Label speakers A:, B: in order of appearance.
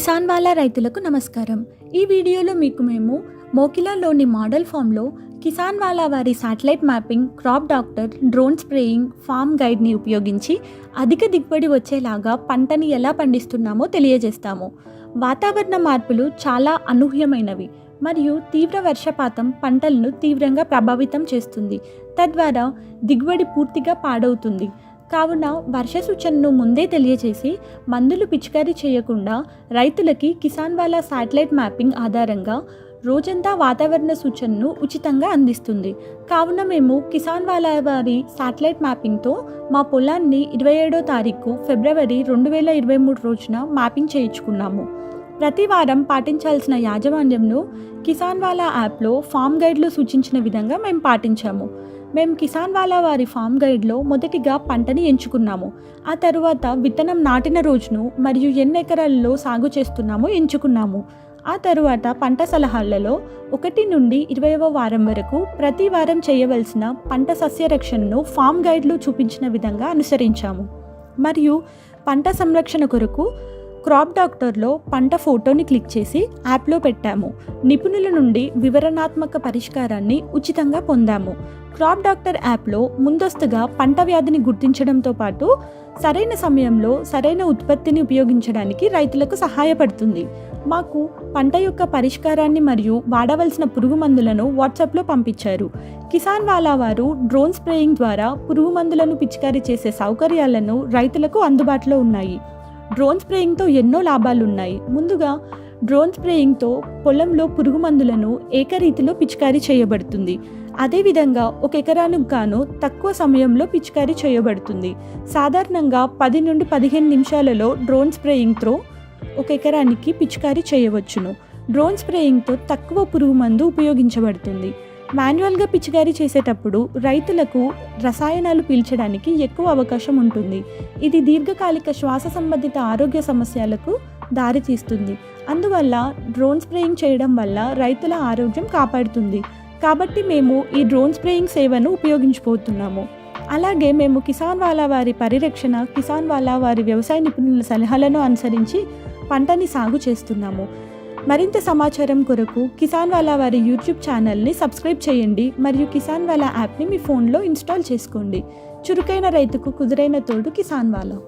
A: కిసాన్ వాలా రైతులకు నమస్కారం. ఈ వీడియోలో మీకు మేము మోకిలాలోని మోడల్ ఫామ్లో కిసాన్ వాలా వారి satellite mapping crop doctor drone spraying farm గైడ్ని ఉపయోగించి అధిక దిగుబడి వచ్చేలాగా పంటని ఎలా పండిస్తున్నామో తెలియజేస్తాము. వాతావరణ మార్పులు చాలా అనూహ్యమైనవి మరియు తీవ్ర వర్షపాతం పంటలను తీవ్రంగా ప్రభావితం చేస్తుంది. తద్వారా దిగుబడి పూర్తిగా పాడవుతుంది. కావున వర్ష సూచనను ముందే తెలియజేసి మందులు పిచికారీ చేయకుండా రైతులకి కిసాన్ వాలా శాటిలైట్ మ్యాపింగ్ ఆధారంగా రోజంతా వాతావరణ సూచనను ఉచితంగా అందిస్తుంది. కావున మేము కిసాన్ వాలా వారి శాటిలైట్ మ్యాపింగ్తో మా పొలాన్ని ఇరవై ఏడో తారీఖు ఫిబ్రవరి రెండు వేల ఇరవై మూడు రోజున మ్యాపింగ్ చేయించుకున్నాము. ప్రతి వారం పాటించాల్సిన యాజమాన్యంను కిసాన్ వాలా యాప్లో ఫామ్ గైడ్లో సూచించిన విధంగా మేము పాటించాము. మేము కిసాన్ వాలా వారి ఫామ్ గైడ్లో మొదటిగా పంటని ఎంచుకున్నాము. ఆ తరువాత విత్తనం నాటిన రోజును మరియు ఎన్ని ఎకరాల్లో సాగు చేస్తున్నామో ఎంచుకున్నాము. ఆ తరువాత పంట సలహాలలో ఒకటి నుండి ఇరవైవ వారం వరకు ప్రతి వారం చేయవలసిన పంట సస్యరక్షణను ఫామ్ గైడ్లు చూపించిన విధంగా అనుసరించాము. మరియు పంట సంరక్షణ కొరకు క్రాప్ డాక్టర్లో పంట ఫోటోని క్లిక్ చేసి యాప్లో పెట్టాము. నిపుణుల నుండి వివరణాత్మక పరిష్కారాన్ని ఉచితంగా పొందాము. క్రాప్ డాక్టర్ యాప్లో ముందస్తుగా పంట వ్యాధిని గుర్తించడంతో పాటు సరైన సమయంలో సరైన ఉత్పత్తిని ఉపయోగించడానికి రైతులకు సహాయపడుతుంది. మాకు పంట యొక్క పరిష్కారాన్ని మరియు వాడవలసిన పురుగు మందులను వాట్సాప్లో పంపించారు. కిసాన్ వాలా వారు డ్రోన్ స్ప్రేయింగ్ ద్వారా పురుగు మందులను పిచికారీ చేసే సౌకర్యాలను రైతులకు అందుబాటులో ఉన్నాయి. డ్రోన్ స్ప్రేయింగ్తో ఎన్నో లాభాలు ఉన్నాయి ముందుగా డ్రోన్ స్ప్రేయింగ్తో పొలంలో పురుగు మందులను ఏకరీతిలో పిచికారీ చేయబడుతుంది. అదేవిధంగా ఒక ఎకరానికి గాను తక్కువ సమయంలో పిచికారీ చేయబడుతుంది. సాధారణంగా పది నుండి పదిహేను నిమిషాలలో డ్రోన్ స్ప్రేయింగ్తో ఒక ఎకరానికి పిచికారీ చేయవచ్చును. డ్రోన్ స్ప్రేయింగ్తో తక్కువ పురుగు మందు ఉపయోగించబడుతుంది. మాన్యువల్గా పిచికారీ చేసేటప్పుడు రైతులకు రసాయనాలు పీల్చడానికి ఎక్కువ అవకాశం ఉంటుంది. ఇది దీర్ఘకాలిక శ్వాస సంబంధిత ఆరోగ్య సమస్యలకు దారితీస్తుంది అందువల్ల డ్రోన్ స్ప్రేయింగ్ చేయడం వల్ల రైతుల ఆరోగ్యం కాపాడుతుంది. కాబట్టి మేము ఈ డ్రోన్ స్ప్రేయింగ్ సేవను ఉపయోగించబోతున్నాము అలాగే మేము కిసాన్ వాలా వారి పరిరక్షణ కిసాన్ వాలా వారి వ్యవసాయ నిపుణుల సలహాలను అనుసరించి పంటని సాగు చేస్తున్నాము. మరింత సమాచారం కొరకు కిసాన్ వాలా వారి యూట్యూబ్ ఛానల్ని సబ్స్క్రైబ్ చేయండి మరియు కిసాన్ వాలా యాప్ని మీ ఫోన్లో ఇన్స్టాల్ చేసుకోండి. చురుకైన రైతుకు కుదురైన తోడు కిసాన్ వాలా.